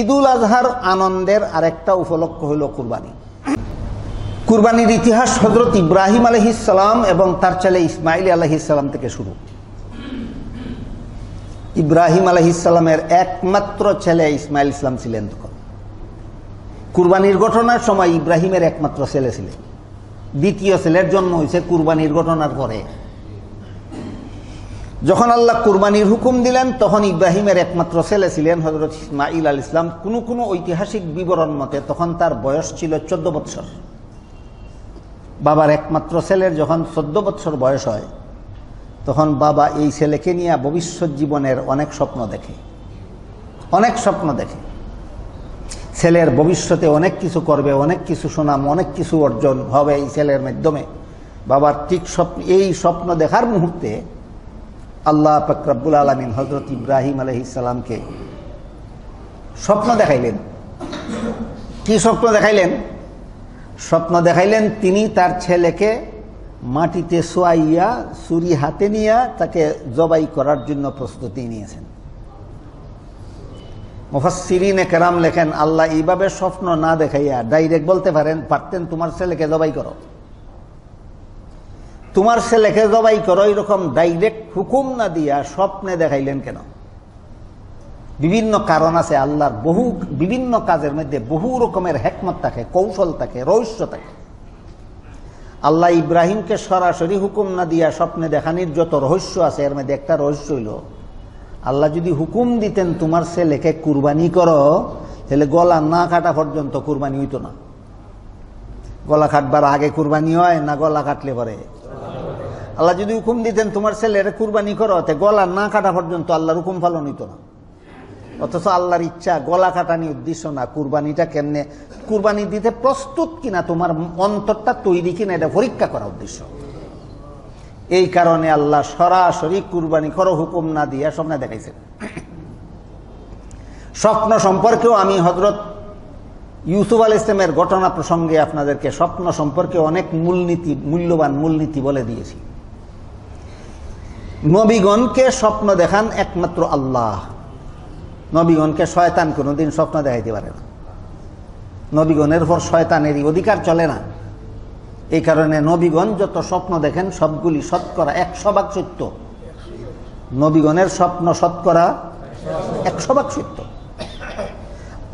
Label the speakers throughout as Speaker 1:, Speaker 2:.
Speaker 1: ঈদুল আজহার আনন্দের আরেকটা উপলক্ষ হইল কুরবানি। কুরবানির ইতিহাস হজরত ইব্রাহিম আলহিসাম এবং তার ছেলে ইসমাইল আলহিসাম থেকে শুরু। ইব্রাহিম আলহিসামের একমাত্র ছেলে ইসমাইল ইসলাম ছিলেন তখন। কুরবানির ঘটনার সময় ইব্রাহিমের একমাত্র ছেলে ছিলেন। দ্বিতীয় ছেলের জন্ম হয়েছে কুরবানির ঘটনার পরে। যখন আল্লাহ কুরবানির হুকুম দিলেন, তখন ইব্রাহিমের একমাত্র ছেলে ছিলেন হজরত ইসমাইল আল ইসলাম। কোনো কোনো ঐতিহাসিক বিবরণ মতে তখন তার বয়স ছিল চোদ্দ বৎসর। বাবার একমাত্র ছেলের যখন চোদ্দ বৎসর বয়স হয়, তখন বাবা এই ছেলেকে নিয়ে ভবিষ্যৎ জীবনের অনেক স্বপ্ন দেখে। অনেক স্বপ্ন দেখে। ছেলের ভবিষ্যতে অনেক কিছু করবে, অনেক কিছু সুনাম, অনেক কিছু অর্জন হবে এই ছেলের মাধ্যমে। বাবার ঠিক স্বপ্ন, এই স্বপ্ন দেখার মুহূর্তে আল্লাহ ফকরাবুল আলমিন হজরত ইব্রাহিম আলহিসাল্লামকে স্বপ্ন দেখাইলেন। কি স্বপ্ন দেখাইলেন? স্বপ্ন দেখাইলেন তিনি তার ছেলেকে মাটিতে শোয়াইয়া, ছুরি হাতে নিয়ে তাকে জবাই করার জন্য প্রস্তুতি নিয়েছেন। মুফাসিরিনে কেরাম লেখেন, আল্লাহ এইভাবে স্বপ্ন না দেখাইয়া ডাইরেক্ট বলতে পারেন, পারতেন তোমার ছেলেকে জবাই করো। তোমার ছেলেকে জবাই করো এরকম ডাইরেক্ট হুকুম না দিয়া স্বপ্নে দেখাইলেন কেন? বিভিন্ন কারণ আছে, আল্লাহর বহু, বিভিন্ন কাজের মধ্যে বহু রকমের হেকমত থাকে, কৌশল থাকে, রহস্য থাকে। আল্লাহ ইব্রাহিমকে সরাসরি হুকুম না দিয়া স্বপ্নে দেখানির যত রহস্য আছে, এর মধ্যে একটা রহস্য হইল, আল্লাহ যদি হুকুম দিতেন তোমার ছেলেকে কুরবানি করো, তাহলে গলা না কাটা পর্যন্ত কুরবানি হইতো না। গলা কাটবার আগে কুরবানি হয়, না গলা কাটলে পরে? আল্লাহ যদি হুকুম দিতেন, তোমার ছেলের কুরবানি করো গলা না কাটা পর্যন্ত আল্লাহর হুকুম পালন হইতো না। অথচ আল্লাহর ইচ্ছা, গলা কাটানি উদ্দেশ্য না, কুরবানিটা কেমনে? কুরবানি দিতে প্রস্তুত কিনা, তোমার অন্তরটা তৈরি কিনা, এটা পরীক্ষা করা উদ্দেশ্য। এই কারণে আল্লাহ সরাসরি কুরবানি করো, হুকুম না দিয়া স্বপ্নে দেখাইছেন। স্বপ্ন সম্পর্কেও আমি হজরত ইউসুফ আল ইসলামের ঘটনা প্রসঙ্গে আপনাদেরকে স্বপ্ন সম্পর্কে অনেক মূলনীতি, মূল্যবান মূলনীতি বলে দিয়েছি। নবীগণকে স্বপ্ন দেখান একমাত্র আল্লাহ। নবীগণকে শয়তান কোনোদিন স্বপ্ন দেখাইতে পারে না। নবীগণের পর শয়তানেরই অধিকার চলে না। এই কারণে নবীগণ যত স্বপ্ন দেখেন, সবগুলি শতকরা একশো ভাগ সত্য। নবীগণের স্বপ্ন শতকরা একশো ভাগ সত্য।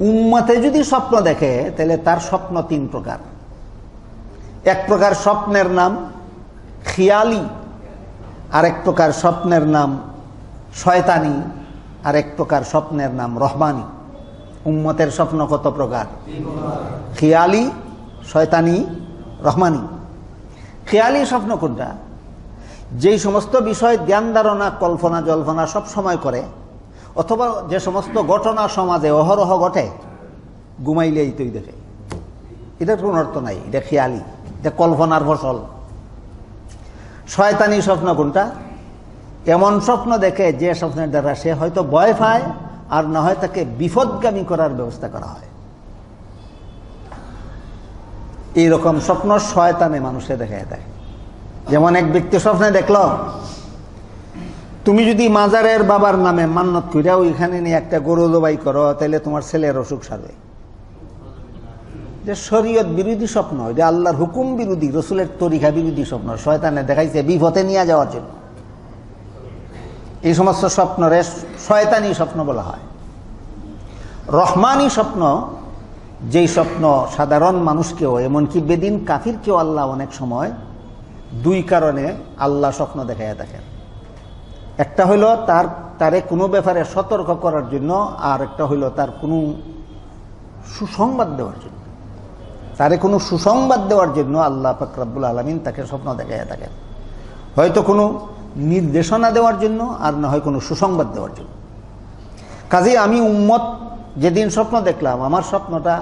Speaker 1: উম্মতে যদি স্বপ্ন দেখে, তাহলে তার স্বপ্ন তিন প্রকার। এক প্রকার স্বপ্নের নাম খিয়ালি। আরেক প্রকার স্বপ্নের নাম শয়তানি, আরেক প্রকার স্বপ্নের নাম রহমানি। উম্মতের স্বপ্ন কত প্রকার? খিয়ালি, শয়তানি, রহমানি। খেয়ালি স্বপ্ন কোনটা? যেই সমস্ত বিষয় ধ্যান ধারণা, কল্পনা, জল্পনা সব সময় করে, অথবা যে সমস্ত ঘটনা সমাজে অহরহ ঘটে, ঘুমাইলেই তুই দেখে এটার কোনো অর্থ নাই, এটা খেয়ালি, এটা কল্পনার ফসল। শয়তানি স্বপ্ন কোনটা? এমন স্বপ্ন দেখে যে স্বপ্নের দ্বারা সে হয়তো ভয় পায়, আর না হয় তাকে বিপদগামী করার ব্যবস্থা করা হয়। এইরকম স্বপ্ন শয়তানে মানুষে দেখে দেয়। যেমন এক ব্যক্তি স্বপ্নে দেখল, তুমি যদি মাজারের বাবার নামে মান্নত করিয়া ওইখানে নিয়ে একটা গরু দবাই করো তাহলে তোমার ছেলের অসুখ সারবে। যে শরীয়ত বিরোধী স্বপ্ন যে আল্লাহর হুকুম বিরোধী, রসুলের তরিকা বিরোধী স্বপ্ন, শয়তানে দেখাইছে বিপথে নিয়ে যাওয়ার জন্য। এই সমস্ত স্বপ্নরে শয়তানি স্বপ্ন বলা হয়। রহমানি স্বপ্ন, যেই স্বপ্ন সাধারণ মানুষকেও, এমনকি বেদিন কাফিরকেও আল্লাহ অনেক সময় দুই কারণে আল্লাহ স্বপ্ন দেখাইয়া দেখেন একটা হইল তার, তারে কোনো ব্যাপারে সতর্ক করার জন্য, আর একটা হইল তার কোনো সুসংবাদ দেওয়ার জন্য। তারে কোনো সুসংবাদ দেওয়ার জন্য আল্লাহ ফকরাবুল আলমিন তাকে স্বপ্ন দেখাইয়া থাকেন। হয়তো কোনো নির্দেশনা দেওয়ার জন্য, আর না হয় কোনো সুসংবাদ দেওয়ার জন্য। কাজে আমি উম্মত, যেদিন স্বপ্ন দেখলাম, আমার স্বপ্নটা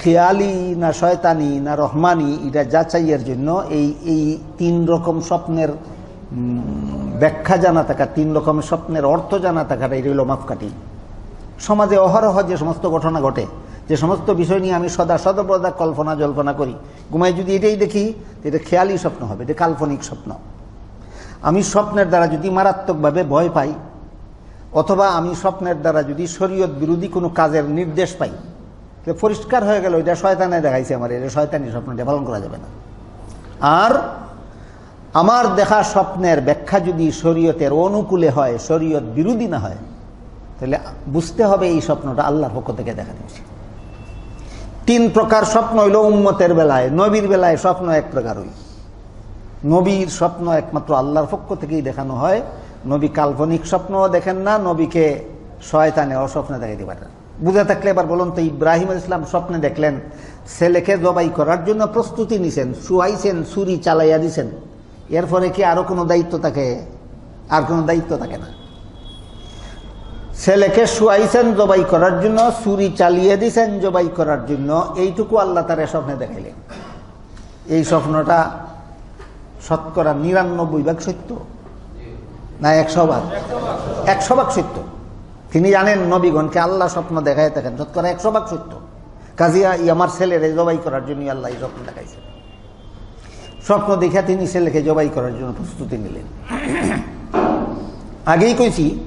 Speaker 1: খেয়ালি না শয়তানি না রহমানি, এটা যাচাইয়ের জন্য এই এই তিন রকম স্বপ্নের ব্যাখ্যা জানা থাকা, তিন রকমের স্বপ্নের অর্থ জানা থাকাটা, এটা হলো মাপকাঠি। সমাজে অহরহ যে সমস্ত ঘটনা ঘটে যে সমস্ত বিষয় নিয়ে আমি সদা সদবদা কল্পনা জল্পনা করি। ঘুমাই যদি এটাই দেখি এটা খেয়ালি স্বপ্ন হবে, এটা কাল্পনিক স্বপ্ন। আমি স্বপ্নের দ্বারা যদি মারাত্মকভাবে ভয় পাই, অথবা আমি স্বপ্নের দ্বারা যদি শরীয়ত বিরোধী কোনো কাজের নির্দেশ পাই তাহলে পরিষ্কার হয়ে গেল, এটা শয়তানে দেখাইছে আমার, এটা শয়তানি স্বপ্নটা পালন করা যাবে না। আর আমার দেখা স্বপ্নের ব্যাখ্যা যদি শরীয়তের অনুকূলে হয়, শরীয়ত বিরোধী না হয়, তাহলে বুঝতে হবে এই স্বপ্নটা আল্লাহর পক্ষ থেকে দেখা দিয়েছে। তিন প্রকার স্বপ্ন হইল উম্মতের বেলায়, নবীর বেলায় স্বপ্ন এক প্রকার হই। নবীর স্বপ্ন একমাত্র আল্লাহর পক্ষ থেকেই দেখানো হয়। নবী কাল্পনিক স্বপ্নও দেখেন না, নবীকে শয়তানে অস্বপ্নে দেখাইতে পারে না। বুঝে থাকলে এবার বলুন তো, ইব্রাহিম ইসলাম স্বপ্নে দেখলেন, ছেলেকে জবাই করার জন্য প্রস্তুতি নিছেন, শুয়াইছেন, ছুরি চালাইয়া দিছেন। এরপরে কি আরও কোনো দায়িত্ব থাকে আর কোনো দায়িত্ব থাকে না? ছেলেকে শুয়াইছেন জবাই করার জন্য, চুরি চালিয়ে দিছেন জবাই করার জন্য, এইটুকু আল্লাহ তার স্বপ্নে দেখাইলেন। এই স্বপ্নটা শতকরা নিরানব্বই ভাগ সত্য। না, একশো ভাগ। একশো ভাগ সত্য। তিনি জানেন নবীগণকে আল্লাহ স্বপ্ন দেখাই থাকেন, শতকরা একশো ভাগ সত্য। কাজিয়া ই আমার ছেলের জবাই করার জন্য আল্লাহ এই স্বপ্ন দেখাইছেন। স্বপ্ন দেখে তিনি ছেলেকে জবাই করার জন্য প্রস্তুতি নিলেন। আগেই কইছি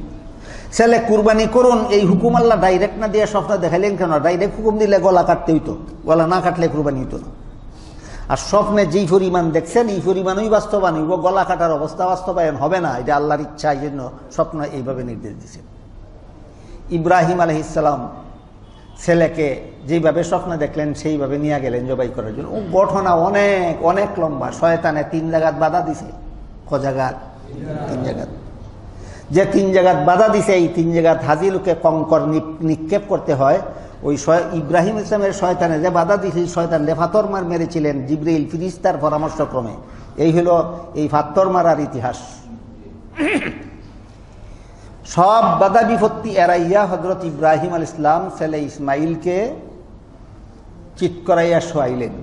Speaker 1: ছেলে কুরবানি করুন, এই হুকুম আল্লাহ ডাইরেক্ট না দিয়ে স্বপ্ন দেখাইলেন কেন? ডাইরেক্ট হুকুম দিলে গলা কাটতে হইতো। গলা না কাটলে কুরবানি হইতো না। আর স্বপ্নে যেই পরিমাণ দেখছেন, এই পরিমাণই বাস্তবায়ন হইব। গলা কাটার অবস্থা বাস্তবায়ন হবে না। এটা আল্লাহর ইচ্ছা, এই জন্য স্বপ্ন এইভাবে নির্দেশ দিচ্ছেন ইব্রাহিম আলহিসাম ছেলেকে যেইভাবে স্বপ্ন দেখলেন, সেইভাবে নিয়ে গেলেন জবাই করার জন্য। ও ঘটনা অনেক অনেক লম্বা। শয়তানে তিন জায়গাত বাধা দিছে। ক জায়গাত? তিন জায়গাত। যে তিন জায়গাত বাধা দিছে, এই তিন জায়গাত হাজিলুকে কঙ্কর নিক্ষেপ করতে হয়। ওই ইব্রাহিম ইসলামের শয়তানে যে বাধা দিয়েছিল শয়তান রে ফাতর মার মেরেছিলেন জিব্রাইল ফিরিস্তার পরামর্শক্রমে। এই হলো এই ফাত্তর মারার ইতিহাস। সব বাধা বিপত্তি এরাইয়া হজরত ইব্রাহিম আল ইসলাম ছেলে ইসমাইলকে চিৎ করাইয়া শোয়াইলেন।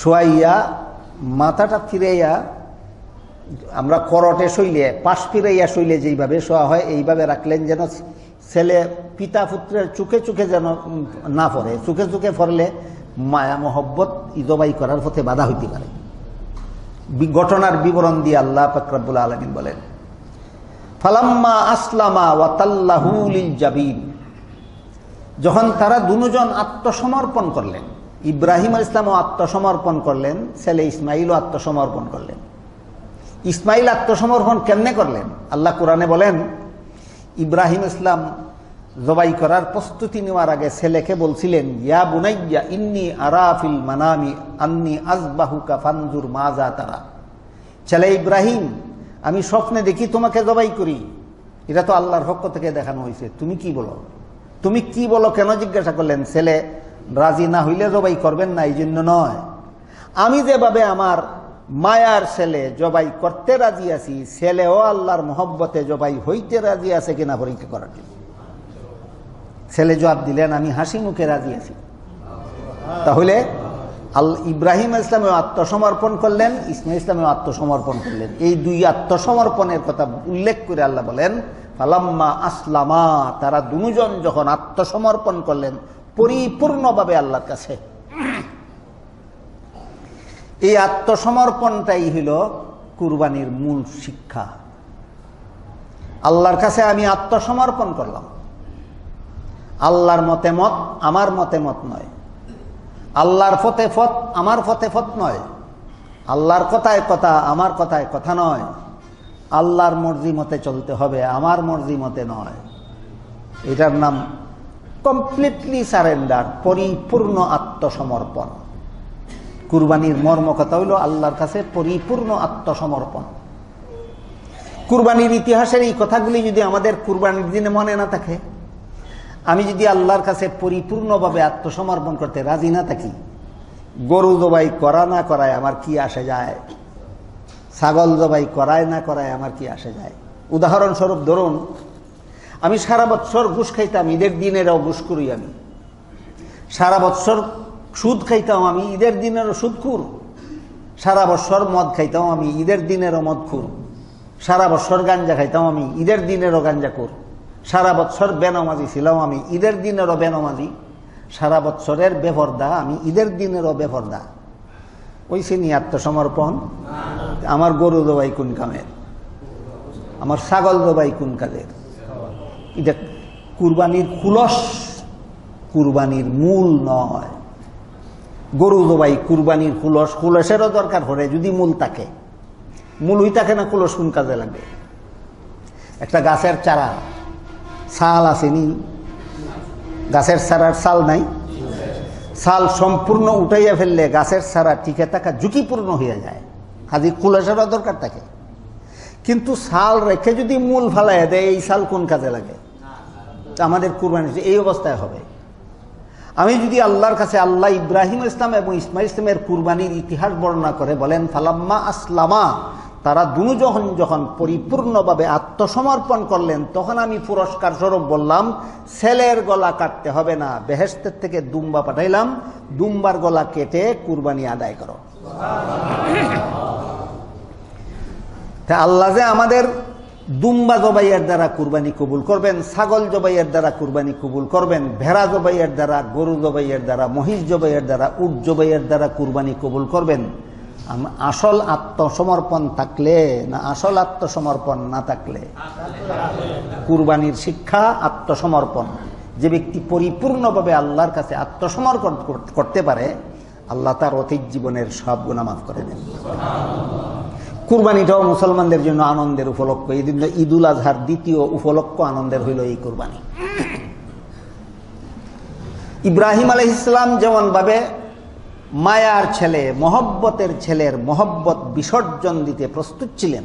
Speaker 1: শোয়াইয়া মাথাটা ফিরাইয়া আমরা করটে শৈলে পাশ ফিরাইয়া শৈলে যেইভাবে শোয়া হয়, এইভাবে রাখলেন যেন ছেলে পিতা পুত্রের চোখে চোখে যেন না পড়ে চোখে চোখে পড়লে মায়া, মহব্বত ইদবাই করার পথে বাধা হইতে পারে। ঘটনার বিবরণ দিয়ে আল্লাহ ফকরাবুল আলমিন বলেন, ফালাম্মা আসলামা ওয়াতাল্লাহুল জাবিন। যখন তারা দুজন আত্মসমর্পণ করলেন, ইব্রাহিম ইসলামও আত্মসমর্পণ করলেন, ছেলে ইসমাইলও আত্মসমর্পণ করলেন। ইসমাইল আত্মসমর্পণ কেমনে করলেন? আল্লাহ কোরআনে বলেন, ইব্রাহিম ইসলাম জবাই করার প্রস্তুতি নেওয়ার আগে ছেলেকে বলছিলেন, ইয়া বুনাইয়া, ইন্নি আরাফিল মানামি, আন্নি আজবাহুকা ফানজুর মাজা তারা ছেলে ইব্রাহিম, আমি স্বপ্নে দেখি তোমাকে জবাই করি। এটা তো আল্লাহর পক্ষ থেকে দেখানো হয়েছে। তুমি কি বলো? তুমি কি বলো কেন জিজ্ঞাসা করলেন? ছেলে, রাজি না হইলে জবাই করবেন না এই জন্য নয়। আমি যেভাবে আমার মায়ার ছেলে জবাই করতে রাজি আছি, ছেলেও আল্লাহর মোহব্বতে জবাই হইতে রাজি আছে কিনা পরীক্ষা করার জন্য। ছেলে জবাব দিলেন, আমি হাসি মুখে রাজি আছি। তাহলে আল, ইব্রাহিম ইসলামেও আত্মসমর্পণ করলেন ইসমাইল ইসলামেও আত্মসমর্পণ করলেন। এই দুই আত্মসমর্পণের কথা উল্লেখ করে আল্লাহ বলেন, ফালাম্মা আসলামা, তারা দুজন যখন আত্মসমর্পণ করলেন, পরিপূর্ণভাবে আল্লাহর কাছে। এই আত্মসমর্পণটাই হইল কুরবানির মূল শিক্ষা। আল্লাহর কাছে আমি আত্মসমর্পণ করলাম। আল্লাহর মতে মত আমার মতে মত নয়। আল্লাহর ফতে ফত আমার ফতে ফত নয়। আল্লাহর কথায় কথা আমার কথায় কথা নয়। আল্লাহর মর্জি মতে চলতে হবে আমার মর্জি মতে নয়। এটার নাম কমপ্লিটলি সারেন্ডার পরিপূর্ণ আত্মসমর্পণ। কুরবানির মর্ম কথা হইল আল্লাহর কাছে পরিপূর্ণ আত্মসমর্পণ। কুরবানির ইতিহাসের এই কথাগুলি যদি আমাদের কুরবানির দিনে মনে না থাকে, আমি যদি আল্লাহর কাছে পরিপূর্ণভাবে আত্মসমর্পণ করতে রাজি না থাকি, গরু জবাই করা না করায় আমার কি আসে যায়? ছাগল জবাই করায় না করায় আমার কি আসে যায়? উদাহরণস্বরূপ ধরুন, আমি সারা বৎসর ঘুষ খাইতাম, ঈদের দিনেরও ঘুষ করি আমি। সারা বৎসর সুদ খাইতাম আমি, ঈদের দিনেরও সুদ খুর। সারা বৎসর মদ খাইতাম আমি, ঈদের দিনেরও মদ খুর। সারা বৎসর গাঞ্জা খাইতাম আমি, ঈদের দিনেরও গাঞ্জা খুর। সারা বৎসর বেনমাজি ছিলাম আমি, ঈদের দিনেরও বেনমাজি। সারা বৎসরের বেফরদা আমি, ঈদের দিনেরও বেফরদা ওই শ্রেণি আত্মসমর্পণ। আমার গরু দোবাই কোন কামের? আমার ছাগল দোবাই কোন কাজের? এটা কুরবানির খুলস, কুরবানির মূল নয়। গরু জবাই কুরবানির খুলস, খুলসেরও দরকার পড়ে যদি মূল থাকে। মূল হই থাকে না, খুলস কোন কাজে লাগে? একটা গাছের চারা, ছাল আসেনি গাছের চারার ছাল নাই? ছাল সম্পূর্ণ উঠাইয়া ফেললে গাছের ছাড়া টিকে থাকা ঝুঁকিপূর্ণ হয়ে যায়। কাজে খুলাসারও দরকার থাকে। কিন্তু ছাল রেখে যদি মূল ফালাই দেয়, এই ছাল কোন কাজে লাগে? আমাদের কুরবানি এই অবস্থায় হবে। আমি যদি আল্লাহর কাছে আল্লাহ ইব্রাহিম ইসলাম এবং ইসমাইল ইসলামের কুরবানির ইতিহাস বর্ণনা করে বলেন, ফালাম্মা আসলামা, তারা দুনু যখন যখন পরিপূর্ণভাবে আত্মসমর্পণ করলেন, তখন আমি পুরস্কার স্বরূপ বললাম, ছেলের গলা কাটতে হবে না বেহেস্তের থেকে দুম্বা পাঠাইলাম, দুম্বার গলা কেটে কুরবানি আদায় করো। আল্লাহ যে আমাদের দুম্বা জবাইয়ের দ্বারা কুরবানি কবুল করবেন, ছাগল জবাইয়ের দ্বারা কুরবানি কবুল করবেন, ভেড়া জবাইয়ের দ্বারা, গরু জবাইয়ের দ্বারা, মহিষ জবাইয়ের দ্বারা, উট জবাইয়ের দ্বারা কুরবানি কবুল করবেন। আসল আত্মসমর্পণ থাকলে না, আসল আত্মসমর্পণ না থাকলে? কুরবানির শিক্ষা, আত্মসমর্পণ। যে ব্যক্তি পরিপূর্ণভাবে আল্লাহর কাছে আত্মসমর্পণ করতে পারে, আল্লাহ তার অতীত জীবনের সব গুণা মাফ করে দেন। কুরবানিটাও মুসলমানদের জন্য আনন্দের উপলক্ষ। এই দিন ঈদুল আজহার দ্বিতীয় উপলক্ষ আনন্দের হইল এই কুরবানি। ইব্রাহিম আলহ ইসলাম যেমন ভাবে মায়ার ছেলে, মহব্বতের ছেলের মহব্বত বিসর্জন দিতে প্রস্তুত ছিলেন,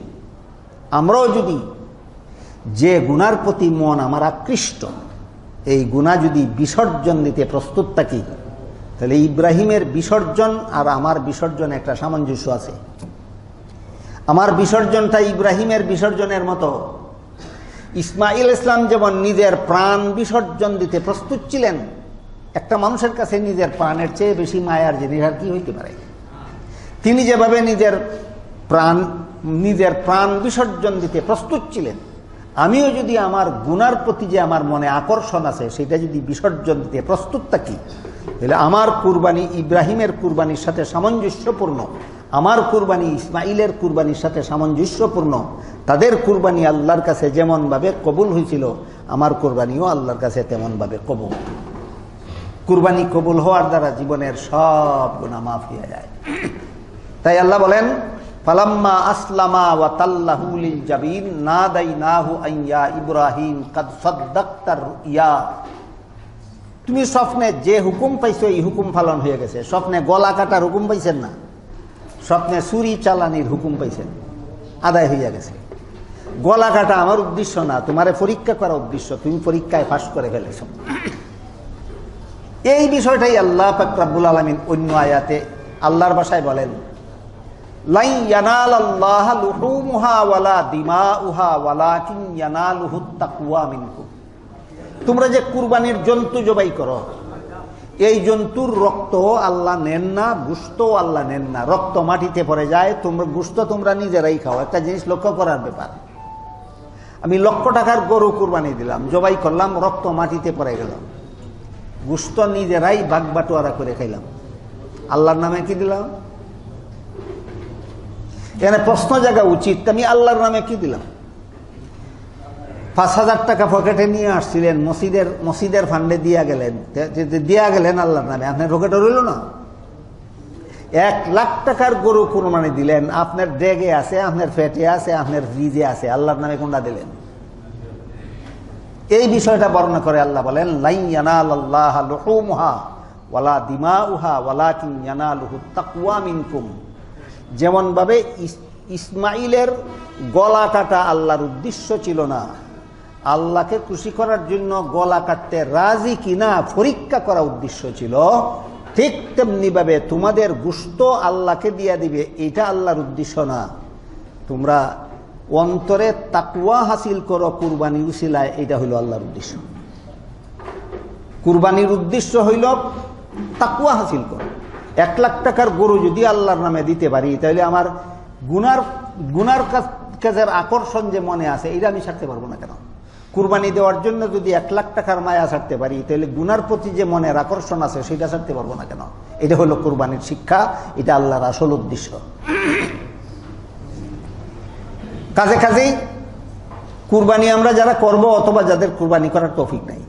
Speaker 1: আমরাও যদি যে গুনার প্রতি মন আমার আকৃষ্ট, এই গুণা যদি বিসর্জন দিতে প্রস্তুত থাকি, তাহলে ইব্রাহিমের বিসর্জন আর আমার বিসর্জন একটা সামঞ্জস্য আছে। আমার বিসর্জনটা ইব্রাহিমের বিসর্জনের মতো। ইসমাইল ইসলাম যেমন নিজের প্রাণ বিসর্জন দিতে প্রস্তুত ছিলেন, একটা মানুষের কাছে নিজের প্রাণের চেয়ে বেশি মায়ার জিনিস আর কি হইতে পারে? তিনি যেভাবে নিজের প্রাণ নিজের প্রাণ বিসর্জন দিতে প্রস্তুত ছিলেন, আমিও যদি আমার গুনার প্রতি যে আমার মনে আকর্ষণ আছে, সেটা যদি বিসর্জন দিতে প্রস্তুত থাকি, তাহলে আমার কুরবানি ইব্রাহিমের কুরবানির সাথে সামঞ্জস্যপূর্ণ। আমার কুরবানি ইসমাইলের কুরবানির সাথে সামঞ্জস্যপূর্ণ। তাদের কুরবানি আল্লাহর কাছে যেমনভাবে কবুল হয়েছিল, আমার কুরবানিও আল্লাহর কাছে তেমনভাবে কবুল। কুরবানি কবুল হওয়ার দ্বারা জীবনের সব গুণা মাফ হয়ে যায়। তাই আল্লাহ বলেন, ফালাম্মা আসলামা ওয়া তাল্লাহু লিল জাবিন, নাদাইনাহু আইয়া ইব্রাহিম কাদ সাদ্দাক্তার ইয়া তুমি স্বপ্নে যে হুকুম পাইছো, এই হুকুম পালন হয়ে গেছে। স্বপ্নে গলা কাটার হুকুম পাইছেন না? স্বপ্নে চুরি চালানির হুকুম পাইছেন। আদায় হইয়া গেছে। গলা কাটা আমার উদ্দেশ্য না, তোমারে পরীক্ষা করা উদ্দেশ্য, তুমি পরীক্ষায় ফাঁস করে ফেলেছ। এই বিষয়টাই আল্লাহ ফাকরাবুল আলমিন অন্য আয়াতে আল্লাহর ভাষায় বলেন তোমরা যে কুরবানির জন্তু জবাই করো এই জন্তুর রক্ত আল্লাহ নেন না গুস্ত আল্লাহ নেন না। রক্ত মাটিতে পড়ে যায়, তোমরা গুস্ত তোমরা নিজেরাই খাও। একটা জিনিস লক্ষ্য করার ব্যাপার। আমি লক্ষ টাকার গরু কুরবানি দিলাম, জবাই করলাম, রক্ত মাটিতে পড়ে গেল। গুস্ত নিজেরাই বাগ বাটোয়ারা করে খাইলাম। আল্লাহর নামে কি দিলাম? এখানে প্রশ্ন জায়গা উচিত, আমি আল্লাহর নামে কি দিলাম? পাঁচ হাজার টাকা পকেটে নিয়ে আসছিলেন, মসজিদের মসজিদের ফান্ডে দিয়া গেলেন। দিয়া গেলেন আল্লাহর নামে। আপনার পকেটে রইল না? এক লাখ টাকার গরু কোরবানি দিলেন, আপনার ডেগে আছে, আপনার ফেটে আছে, আপনার ফ্রিজে আছে। আল্লাহর নামে কোনটা দিলেন? এই বিষয়টা বর্ণনা করে আল্লাহ বলেন আল্লাহ ওয়ালা দিমাউহা ওয়ালাকিন ইয়ানালুহু তাকওয়া মিনকুম। যেমন ভাবে ইসমাইলের গলা কাটা আল্লাহর উদ্দেশ্য ছিল না আল্লাহকে খুশি করার জন্য গলা কাটতে রাজি কিনা পরীক্ষা করা উদ্দেশ্য ছিল, ঠিক তেমনি ভাবে তোমাদের গুস্ত আল্লাহকে দিয়া দিবে, এটা আল্লাহর উদ্দেশ্য না। তোমরা অন্তরে তাকুয়া হাসিল করো কুরবানি উশিলায় এটা হইল আল্লাহর উদ্দেশ্য। কুরবানির উদ্দেশ্য হইল তাকুয়া হাসিল করো। এক লাখ টাকার গরু যদি আল্লাহর নামে দিতে পারি, তাহলে আমার গুনার গুনার কাজের আকর্ষণ যে মনে আছে এটা আমি ছাড়তে পারব না কেন? কুরবানি দেওয়ার জন্য যদি এক লাখ টাকার মায়া ছাড়তে পারি, তাহলে গুনার প্রতি যে মনের আকর্ষণ আছে, সেটা ছাড়তে পারব না কেন? এটা হলো কুরবানির শিক্ষা, এটা আল্লাহর আসল উদ্দেশ্য। কাজে কাজেই কুরবানি আমরা যারা করব, অথবা যাদের কুরবানি করার তৌফিক নাই,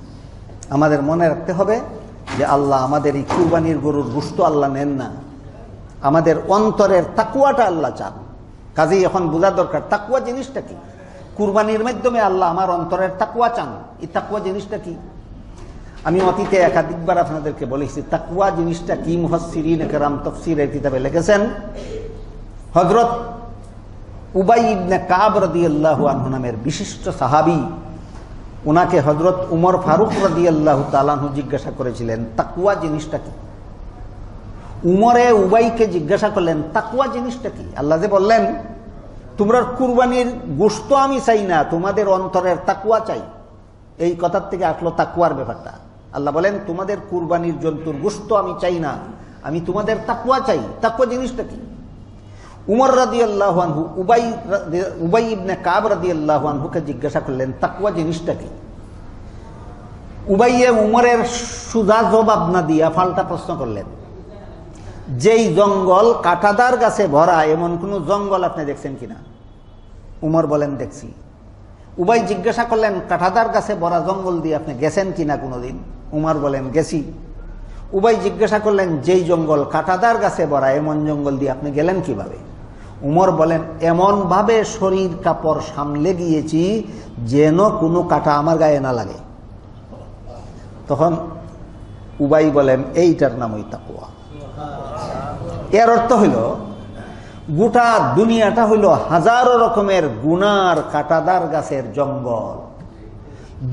Speaker 1: আমাদের মনে রাখতে হবে যে আল্লাহ আমাদের এই কুরবানির গরুর গুস্ত আল্লাহ নেন না। আমাদের অন্তরের তাকুয়াটা আল্লাহ চান। কাজেই এখন বোঝা দরকার, তাকুয়া জিনিসটা কি? কুরবানির মাধ্যমে আল্লাহ আমার অন্তরের তাকুয়া চান। এই তাকুয়া জিনিসটা কি? আমি অতীতে একাধিকবার আপনাদেরকে বলেছি তাকুয়া জিনিসটা কি মুহসিরিন কেরাম তফসিরের কিতাবে লিখেছেন? হজরত উবাই ইবনে কাব রদিয়াল্লাহু আনহু নামের বিশিষ্ট সাহাবি ওনাকে হজরত উমর ফারুক রদিয়াল্লাহু তালাহু জিজ্ঞাসা করেছিলেন তাকুয়া জিনিসটা কি? উমরে উবাইকে জিজ্ঞাসা করলেন তাকুয়া জিনিসটা কি? আল্লাহ যে বললেন তোমরা কুরবানির গোস্ত আমি চাই না, তোমাদের অন্তরের তাকুয়া চাই। এই কথার থেকে আসলো তাকুয়ার ব্যাপারটা। আল্লাহ বলেন, তোমাদের কুরবানির জন্তুর গোস্ত আমি চাই না, আমি তোমাদের তাকুয়া চাই। তাকুয়া জিনিসটা কি? উমর রাদি আল্লাহ আনহু, উবাই উবাই ইবনে কাব রাদি আল্লাহ আনহুকে জিজ্ঞাসা করলেন তাকুয়া জিনিসটা কি? উবাইয়ে উমরের সুজা জবাব না দিয়া ফাল্টা প্রশ্ন করলেন। যেই জঙ্গল কাটাদার গাছে ভরা, এমন কোন জঙ্গল আপনি দেখছেন কিনা? উমর বলেন, দেখছি। উবাই জিজ্ঞাসা করলেন, কাঠাদার গাছে ভরা জঙ্গল দিয়ে আপনি গেছেন কিনা কোনোদিন? উমর বলেন, গেছি। উবাই জিজ্ঞাসা করলেন, যেই জঙ্গল কাটাদার গাছে ভরা, এমন জঙ্গল দিয়ে আপনি গেলেন কীভাবে? উমর বলেন, এমনভাবে শরীর কাপড় সামলে গিয়েছি যেন কোনো কাটা আমার গায়ে না লাগে। তখন উবাই বলেন, এইটার নাম ওই তাকুয়া এর অর্থ হইল, গোটা দুনিয়াটা হইল হাজারো রকমের গুনার কাটাদার গাছের জঙ্গল।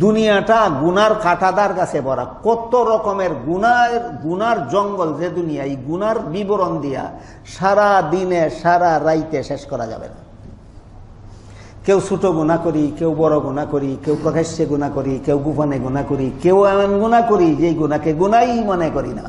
Speaker 1: দুনিয়াটা গুনার কাটাদার গাছে ভরা। কত রকমের গুনার গুনার জঙ্গল যে দুনিয়া, এই গুনার বিবরণ দিয়া সারা দিনে, সারা রাইতে শেষ করা যাবে না। কেউ ছোট গুণা করি, কেউ বড় গুণা করি, কেউ প্রকাশ্যে গুণা করি, কেউ গোপনে গুণা করি, কেউ এমন গুণা করি যে গুণাকে গুণাই মনে করি না।